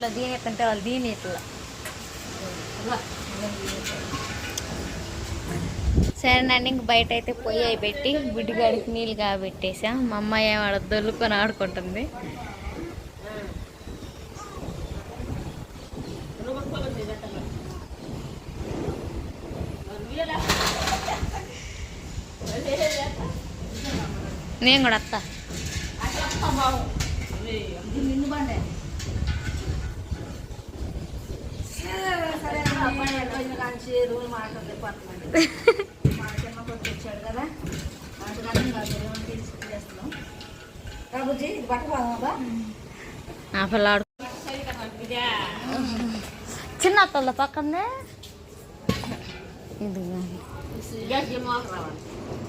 ఇట్లా దీని ఎత్తంటే వాళ్ళు దీని ఇట్లా సరేనండి ఇంక బయట అయితే పొయ్యి అయి పెట్టి బుడ్డిగాడికి నీళ్ళు కాబెట్టేసా. మా అమ్మాయి ఏం ఆడ దొల్లుకొని ఆడుకుంటుంది. నేను కూడా వస్తా నా పిల్లాడు చిన్న అత్తల పక్కనే. ఇదిగో.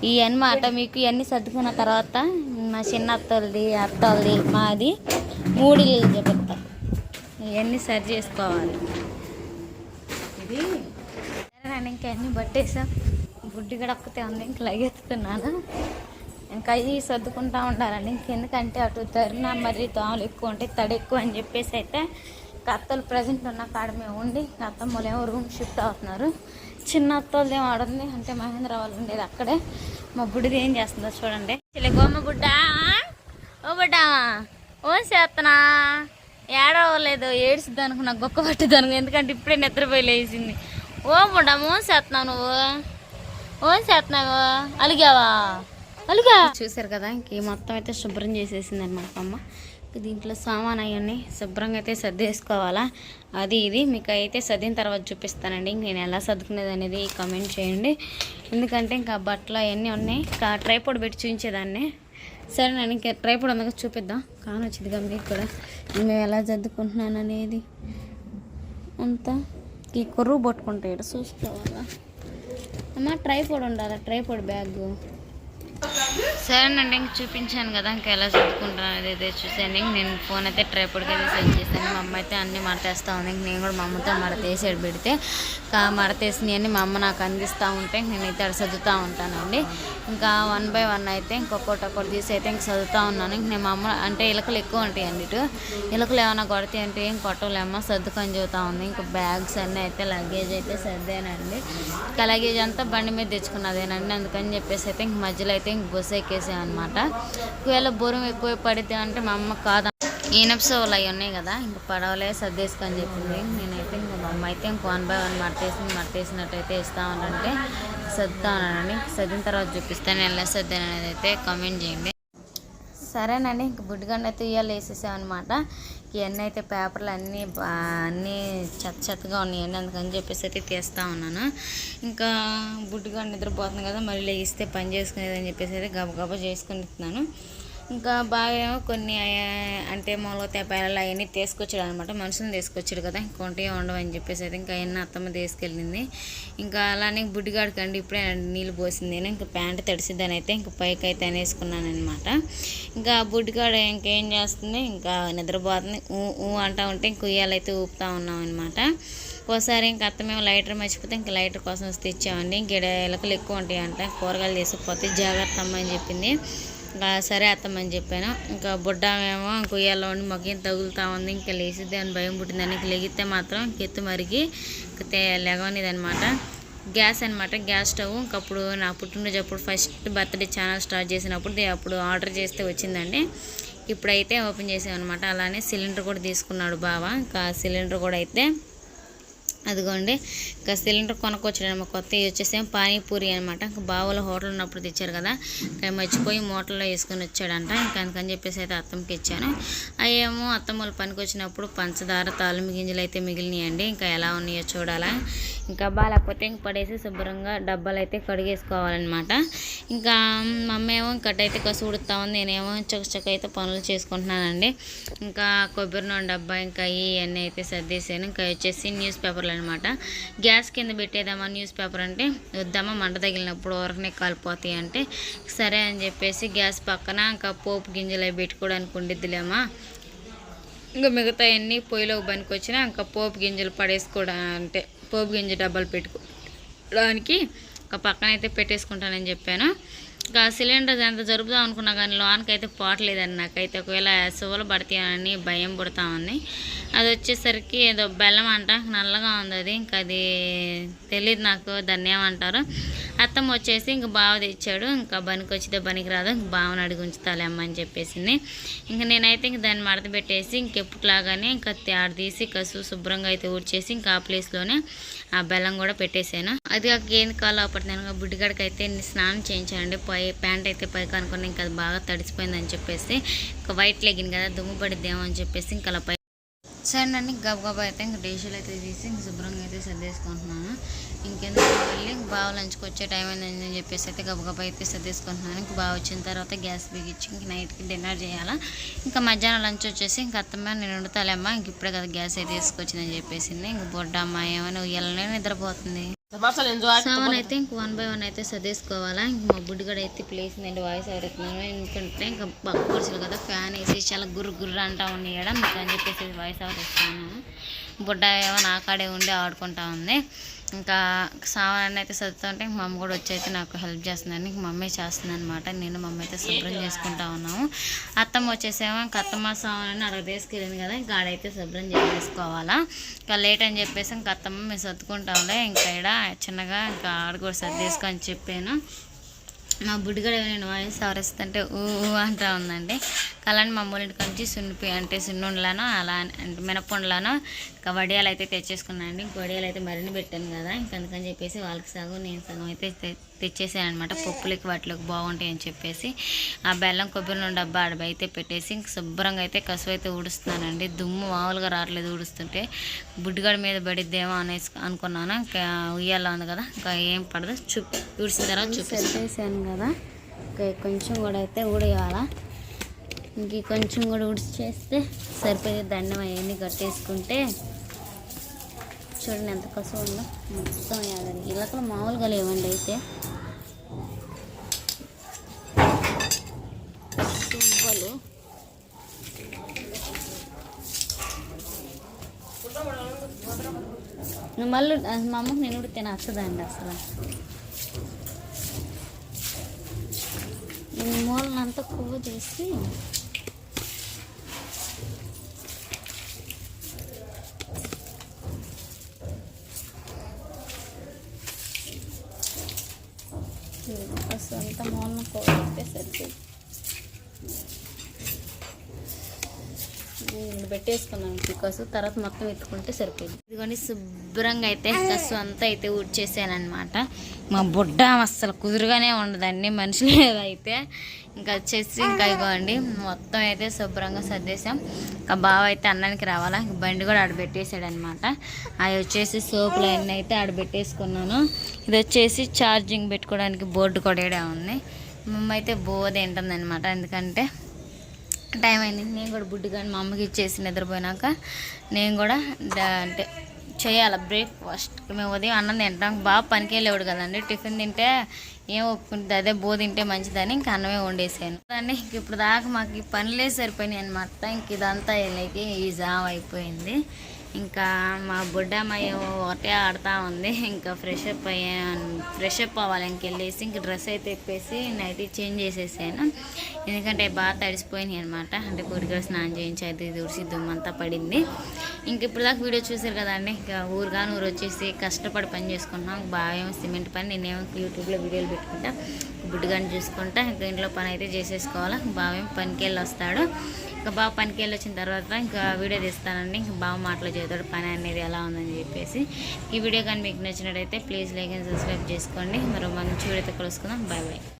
ఈ మీకు ఇవన్నీ సర్దుకున్న తర్వాత మా చిన్న అత్తలది అత్తలది మాది మూడు చెప్తా ఇవన్నీ సరి చేసుకోవాలి? ఇది. నేను ఇంకా అన్నీ పట్టేసాం బుడ్డి కూడా ఉంది ఇంక లగెత్తుతున్నాను. ఇంకా అవి సర్దుకుంటా ఉండాలండి ఇంకెందుకంటే అటు తరిన మరి దోమలు ఎక్కువ ఉంటాయి తడి ఎక్కువ అని చెప్పేసి అయితే అత్తలు ప్రజెంట్ ఉన్న కాడ మేము ఉండి అత్తమ్మలేమో ఏమో రూమ్ షిఫ్ట్ అవుతున్నారు. చిన్న అత్తలు ఏమో ఆడుంది అంటే మహేంద్ర వాళ్ళు ఉండేది అక్కడే. మా బుడ్డిది ఏం చేస్తుందో చూడండి. చిలి గోమ ఓ బుడ్డా ఓ చేస్తున్నా ఏడవలేదు ఏడ్చిద్ది అనుకున్నా గొక్క పట్టుద్ది ఎందుకంటే ఇప్పుడే నిద్రపోయి లేచింది. ఓ బుడ్డా మోన్ చేస్తున్నావు నువ్వు? ఓం చేస్తున్నావు అలిగావా? అలిగా? చూసారు కదా ఇంక మొత్తం అయితే శుభ్రం చేసేసింది అనమాట అమ్మ దీంట్లో సామాన్ అవన్నీ శుభ్రంగా అయితే సర్దేసుకోవాలా? అది ఇది. మీకు అయితే సర్దిన తర్వాత చూపిస్తానండి. ఇంక నేను ఎలా సర్దుకునేది అనేది కామెంట్ చేయండి. ఎందుకంటే ఇంకా బట్టలు అవన్నీ ఉన్నాయి. ఇంకా ట్రైపోడ్ పెట్టి చూపించేదాన్ని. సరే నేను ఇంకా ట్రైపోడ్ అందుకు చూపిద్దాం. కానొచ్చిందిగా మీకు కూడా. మేము ఎలా జద్దుకుంటున్నాను అనేది. అంతా. ఈ కొర్రు పట్టుకుంటాడు చూసుకోవాలా? అమ్మ ట్రైపోడ్ ఉండాలా? ట్రైపోడ్ బ్యాగ్ సరేనండి ఇంక చూపించాను కదా ఇంకా ఎలా చదువుకుంటాను అనేది అయితే చూసాను ఇంక నేను ఫోన్ అయితే ట్రైపోడ్కి అయితే సెట్ చేశాను. మా అమ్మ అయితే అన్ని మడతేస్తూ ఉంది. ఇంక నేను కూడా మా అమ్మతో మడతేసాడు పెడితే ఇంకా మడతేసినవి అన్ని మా అమ్మ నాకు అందిస్తూ ఉంటే నేనైతే అక్కడ చదువుతూ ఉంటానండి. ఇంకా వన్ బై వన్ అయితే ఇంకొకటి ఒకటి తీసి అయితే ఇంక చదువుతూ ఉన్నాను. ఇంక నేను మా అమ్మ అంటే ఇలకలు ఎక్కువ ఉంటాయండి ఇటు. ఇలకలు ఏమైనా కొడితే అంటే ఏం కొట్టలేమో సర్దుకొని చదువుతూ ఉంది. ఇంకా బ్యాగ్స్ అన్నీ అయితే లగేజ్ అయితే సర్దేనండి. ఇంకా లగేజ్ అంతా బండి మీద తెచ్చుకున్నదేనండి. అందుకని చెప్పేసి అయితే ఇంక మధ్యలో అయితే ఇంక బస్సు అనమాట ఒకవేళ బోరం ఎక్కువ పడితే అంటే మా అమ్మ కాదు. ఈనప్సోలు అవి ఉన్నాయి కదా ఇంకా పడవలే సర్దేసుకొని చెప్పింది. నేనైతే ఇంకా మా అమ్మ అయితే ఇంకో వన్ బై వన్ మట్టేసి మట్టేసినట్టయితే ఇస్తా ఉంటానంటే సర్దుతా ఉన్నానండి సర్దిన తర్వాత చూపిస్తాను ఎలా సర్దాను అనేది అయితే కామెంట్ చేయండి. సరేనండి ఇంక బుడ్డిగండ అయితే ఇవాళ వేసేసాం అనమాట ఇవన్నీ అయితే పేపర్లు అన్నీ అన్నీ చెత్త చెత్తగా ఉన్నాయండి అందుకని చెప్పేసి అయితే తీస్తూ ఉన్నాను. ఇంకా బుడ్డిగండ నిద్రపోతుంది కదా మళ్ళీ లేగిస్తే పని చేసుకునేది అని చెప్పేసి అయితే గబగబా చేసుకుని ఇస్తున్నాను ఇంకా బాగా ఏమో కొన్ని అంటే మొలక తెపాయలు అవన్నీ తీసుకొచ్చాడు అనమాట. మనుషులను తీసుకొచ్చాడు కదా ఇంకొంటే ఉండవని చెప్పేసి అయితే ఇంకా అవన్నీ అత్తమ్మ తీసుకెళ్ళింది. ఇంకా అలానే బుడ్డిగాడికి అండి ఇప్పుడే నీళ్ళు పోసింది. నేను ఇంకా ప్యాంట్ తడిసిద్దని అయితే ఇంకా పైకి అయితే అనేసుకున్నాను అనమాట. ఇంకా బుడ్డిగాడ ఇంకేం చేస్తుంది ఇంకా నిద్రపోతుంది. ఊ ఊ అంటా ఉంటే ఇంక ఉయ్యాలైతే ఊపుతా ఉన్నాం అనమాట. ఒకసారి ఇంక అత్త మేము లైటర్ మర్చిపోతే ఇంక లైటర్ కోసం వస్తే ఇచ్చామండి ఇంక ఈడ ఎలకలు ఎక్కువ ఉంటాయి అంట కూరగాయలు తీసుకుపోతే జాగ్రత్త అమ్మ అని చెప్పింది. ఇంకా సరే అత్తమని చెప్పాను. ఇంకా బుడ్డమేమో ఏమో ఉండి మొగ్గేం తగులుతా ఉంది. ఇంకా లేచిద్ది అని భయం పుట్టిందని ఇంక లెగితే మాత్రం ఇంక ఎత్తు మరిగి ఇంక అనమాట గ్యాస్ అనమాట గ్యాస్ స్టవ్. ఇంకప్పుడు నా పుట్టినరోజు అప్పుడు ఫస్ట్ బర్త్డే ఛానల్ స్టార్ట్ చేసినప్పుడు అప్పుడు ఆర్డర్ చేస్తే వచ్చిందండి. ఇప్పుడైతే ఓపెన్ చేసామన్నమాట. అలానే సిలిండర్ కూడా తీసుకున్నాడు బావ. ఇంకా సిలిండర్ కూడా అయితే అదిగోండి. ఇంకా సిలిండర్ కొనుక్కొచ్చాడనమాట కొత్త వచ్చేసి పానీపూరి అనమాట ఇంకా బావుల హోటల్ ఉన్నప్పుడు తెచ్చారు కదా. ఇంకా మర్చిపోయి మూటల్లో వేసుకొని వచ్చాడంట. ఇంకా అందుకని చెప్పేసి అయితే అత్తమ్మకి ఇచ్చాను. అవేమో వాళ్ళు పనికి వచ్చినప్పుడు పంచదార తాలిమి గింజలు అయితే మిగిలినాయండి. ఇంకా ఎలా ఉన్నాయో చూడాలా. ఇంకా బాగాలేకపోతే ఇంక పడేసి శుభ్రంగా డబ్బాలు అయితే కడిగేసుకోవాలన్నమాట. ఇంకా మమ్మీ ఏమో ఇంకటైతే కసు ఉడుతా ఉంది నేనేమో చకచక అయితే పనులు చేసుకుంటున్నానండి. ఇంకా కొబ్బరి నూనె డబ్బా ఇంకా ఇవన్నీ అయితే సర్దేశాను. ఇంకా వచ్చేసి న్యూస్ పేపర్లు అనమాట గ్యాస్ కింద పెట్టేద్దామా న్యూస్ పేపర్ అంటే వద్దామా మంట తగిలినప్పుడు ఊరకనే కాలిపోతాయి అంటే సరే అని చెప్పేసి గ్యాస్ పక్కన ఇంకా పోపు గింజలు అవి పెట్టుకోవడానికి ఉండిద్దిలేమా ఇంకా మిగతా అన్నీ పొయ్యిలో పనికి వచ్చినా ఇంకా పోపు గింజలు పడేసుకోవడం అంటే పోపు గింజ డబ్బాలు పెట్టుకోవడానికి ఒక పక్కన అయితే పెట్టేసుకుంటానని చెప్పాను. ఇంకా సిలిండర్ ఎంత జరుపుదాం అనుకున్నా కానీ లోన్కి అయితే పోవట్లేదండి నాకైతే. ఒకవేళ సువలు పడతాయని భయం పుడతా ఉంది. అది వచ్చేసరికి ఏదో బెల్లం అంట నల్లగా ఉంది అది. ఇంకా అది తెలియదు నాకు దాన్ని ఏమంటారు? అత్తమ్మ వచ్చేసి ఇంక బావ తెచ్చాడు. ఇంకా బనికి వచ్చితే బనికి రాదు ఇంక బావని అడిగి ఉంచుతాలే అమ్మ అని చెప్పేసింది. ఇంక నేనైతే ఇంక దాన్ని మడత పెట్టేసి ఇంకెప్పుట్లాగానే ఇంకా ఆడ తీసి కసు శుభ్రంగా అయితే ఊడ్చేసి ఇంకా ఆ ప్లేస్లోనే ఆ బెల్లం కూడా పెట్టేశాను. అది కాక ఏంది కాలో అప్పటి నేను బుడ్డిగడికి అయితే స్నానం చేయించానండి. పై ప్యాంట్ అయితే పైకి అనుకుని ఇంకా అది బాగా తడిసిపోయిందని చెప్పేసి ఇంకా వైట్ లెగిన్ కదా దుమ్ము పడిద్దేమో అని చెప్పేసి ఇంకా అలా పై సరే అండి గబగబా అయితే ఇంక డేషులు అయితే తీసి ఇంక శుభ్రంగా అయితే సర్దేసుకుంటున్నాను. ఇంకెందుకు వెళ్ళి ఇంక బాగా లంచ్కి వచ్చే టైం అయిందని అని చెప్పేసి అయితే గబగబా అయితే సర్దేసుకుంటున్నాను. ఇంక బాగా వచ్చిన తర్వాత గ్యాస్ బిగించి ఇంక నైట్కి డిన్నర్ చేయాలా? ఇంకా మధ్యాహ్నం లంచ్ వచ్చేసి ఇంక అత్తమ్మ నేను వండుతాలేమ్మా ఇంక ఇప్పుడే కదా గ్యాస్ అయితే తీసుకొచ్చిందని చెప్పేసింది. ఇంక బొడ్డమ్మ ఏమైనా ఉయ్యాలనే నిద్రపోతుంది. సామాన్ అయితే ఇంక వన్ బై వన్ అయితే సర్దేసుకోవాలా. ఇంక మా బుడ్డిగడ అయితే ప్లేస్ నేను వాయిస్ ఆడుతున్నాను ఎందుకంటే ఇంకా పక్క వరుసలు కదా ఫ్యాన్ వేసి చాలా గుర్రు గుర్రు అంటా ఉన్నాయడం ఇంకా అని చెప్పేసి వాయిస్ అవుట్ ఇస్తాను బుడ్డ ఏమో నా కాడే ఉండి ఆడుకుంటా ఉంది. ఇంకా సామాన్ అయితే సర్దుతుంటే ఇంక మా అమ్మ కూడా వచ్చి అయితే నాకు హెల్ప్ చేస్తుందని ఇంక మమ్మీ చేస్తుంది అనమాట నేను మమ్మీ అయితే శుభ్రం చేసుకుంటా ఉన్నాము. అత్తమ్మ వచ్చేసేమో ఇంకా అత్తమ్మ సామాన్ అక్కడ తీసుకెళ్ళింది కదా ఇంకా ఆడైతే శుభ్రం చేసేసుకోవాలా. ఇంకా లేట్ అని చెప్పేసి ఇంకా అత్తమ్మ మేము సర్దుకుంటాంలే. ఇంకా ఇక్కడ చిన్నగా ఇంకా ఆడ కూడా సర్దేసుకో అని చెప్పాను. మా బుడ్డిగడ నేను వాయిస్ సవరిస్తుంటే ఊ ఊ అంటా ఉందండి. కలాంటి మా ఇంటికి నుంచి సున్నిపి అంటే సున్నుండ్లను అలా అంటే మినపండ్లను ఇంకా వడియాలు అయితే తెచ్చేసుకున్నాను అండి ఇంక వడియాలు అయితే మరిన్ని పెట్టాను కదా ఇంక అందుకని చెప్పేసి వాళ్ళకి సగం నేను సగం అయితే తెచ్చేసాను అనమాట పప్పులకి వాటిలోకి బాగుంటాయి అని చెప్పేసి ఆ బెల్లం కొబ్బరి నూనె డబ్బా ఆడ అయితే పెట్టేసి ఇంక శుభ్రంగా అయితే కసువు అయితే ఊడుస్తున్నానండి. దుమ్ము మామూలుగా రావట్లేదు ఊడుస్తుంటే. బుడ్డిగడ మీద పడిద్దేమో అనేసి అనుకున్నాను. ఇంకా ఉయ్యాల ఉంది కదా ఇంకా ఏం పడదు. చూ ఊడిసిన తర్వాత చూపిస్తాను. కదా? కొంచెం కూడా అయితే ఊడేయాలా. ఇంక కొంచెం కూడా ఉడిచి చేస్తే సరిపోయే దండం అవన్నీ కట్టేసుకుంటే చూడండి ఎంత కసువు ఉందో. మొత్తం యాదని ఇలాకలు మామూలుగా లేవండి అయితే. సువ్వలు మళ్ళీ మా అమ్మకి నేను ఉడితే వస్తుందండి అసలు. ఈ మూలనంతా కొవ్వు చేసి అసలు అంతా మూలన కొవ్వు పెడితే సరిపోయింది ఇది పెట్టేసుకున్నాం ఈ కసు తర్వాత మొత్తం ఎత్తుకుంటే సరిపోయింది. ఇదిగోండి శుభ్రంగా అయితే కసు అంతా అయితే ఊడ్చేసానమాట మా బుడ్డ అస్సలు కుదురుగానే ఉండదండి మనుషులు అయితే. ఇంకా వచ్చేసి ఇంకా ఇగోండి మొత్తం అయితే శుభ్రంగా సర్దేశాం. ఇంకా బావ అయితే అన్నానికి రావాలా? ఇంక బండి కూడా ఆడబెట్టేసాడు అనమాట అవి వచ్చేసి సోపులు అన్నీ అయితే ఆడబెట్టేసుకున్నాను. ఇది వచ్చేసి ఛార్జింగ్ పెట్టుకోవడానికి బోర్డు కూడా ఉంది. మమ్మ అయితే బోధ తింటుంది అనమాట ఎందుకంటే టైం అయింది. నేను కూడా బుడ్డి కానీ మా అమ్మకి ఇచ్చేసి నిద్రపోయినాక నేను కూడా అంటే చేయాలి బ్రేక్ఫాస్ట్ మేము ఉదయం అన్నం తింటాం. బాగా పనికి వెళ్ళేవాడు కదండి. టిఫిన్ తింటే ఏం ఒప్పుకుంటుంది అదే బో తింటే మంచిదని ఇంకా అన్నమే వండేసాను. దాన్ని ఇంక ఇప్పుడు దాకా మాకు పనులే సరిపోయినాయి అనమాట ఇంక ఇదంతా వెళ్ళకి ఈ జామ్ అయిపోయింది. ఇంకా మా బుడ్డమ్మాయి ఒకటే ఆడుతూ ఉంది. ఇంకా ఫ్రెష్ అప్ అయ్యాను ఫ్రెష్ అప్ అవ్వాలి. ఇంకెళ్ళేసి ఇంక డ్రెస్ అయితే ఇప్పేసి నైట్ చేంజ్ చేసేసాను. ఎందుకంటే బాగా తడిసిపోయినాయి అనమాట అంటే కొడుకు స్నానం చేయించి అది తుడిసి దుమ్మంతా పడింది. ఇంక ఇప్పుడు దాకా వీడియో చూసారు కదండి ఇంకా ఊరుగాను ఊరు వచ్చేసి కష్టపడి పని చేసుకుంటున్నాం. బాగా ఏమో సిమెంట్ పని నేనేమో యూట్యూబ్లో వీడియోలు పెట్టుకుంటా బుడ్డుగాని చూసుకుంటా. ఇంకా ఇంట్లో పని అయితే చేసేసుకోవాలా. బావేం పనికి వెళ్ళి వస్తాడు ఇంకా బాబు పనికి వెళ్ళి వచ్చిన తర్వాత ఇంకా వీడియో తీస్తానండి. ఇంకా బావ మాటలు చేస్తాడు పని అనేది ఎలా ఉందని చెప్పేసి. ఈ వీడియో కానీ మీకు నచ్చినట్టయితే ప్లీజ్ లైక్ అండ్ సబ్స్క్రైబ్ చేసుకోండి. మరో మంచి వీడియోతో కలుసుకుందాం. Bye bye